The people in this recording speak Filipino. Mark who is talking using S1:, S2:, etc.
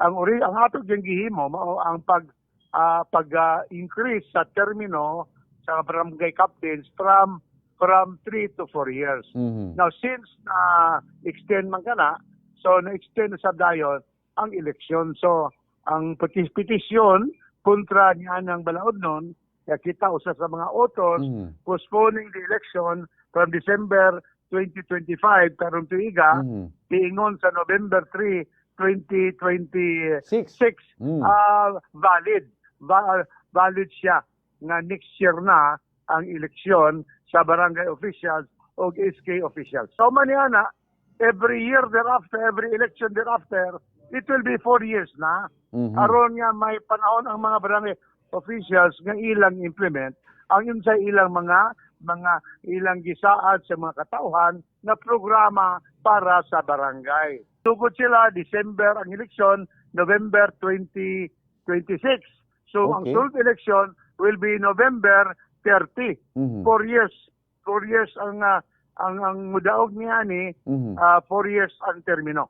S1: ang ori ang atog yung gihimo mao ang pag ah, pag ah, increase sa termino sa barangay captains from from 3 to 4 years.
S2: Mhm.
S1: Now since na extend man kana, so na extend sa dayon ang eleksyon. So ang peti- petisyon kontra niya ng balaod kaya kita usa sa mga authors
S2: Mhm.
S1: postponing the election from December 2025 karong tuiga
S2: Mhm.
S1: diingon sa November 3, 2026
S2: Six. Mm.
S1: ah, valid. Va- valid siya nga next year na ang eleksyon sa barangay officials o SK officials. So maniana, every year thereafter, every election thereafter, it will be four years na.
S2: Mhm.
S1: Aron nga may panahon ang mga barangay officials nga ilang implement ang yun sa ilang mga mga ilang gisaad sa mga katauhan na programa para sa barangay. Tugod sila December ang eleksyon, November 2026. So ang
S2: Okay.
S1: sunod election will be November 30.
S2: Mhm.
S1: Four years. Four years ang ah, ang ang mudaog niya ni
S2: Mhm.
S1: ah, four years ang termino.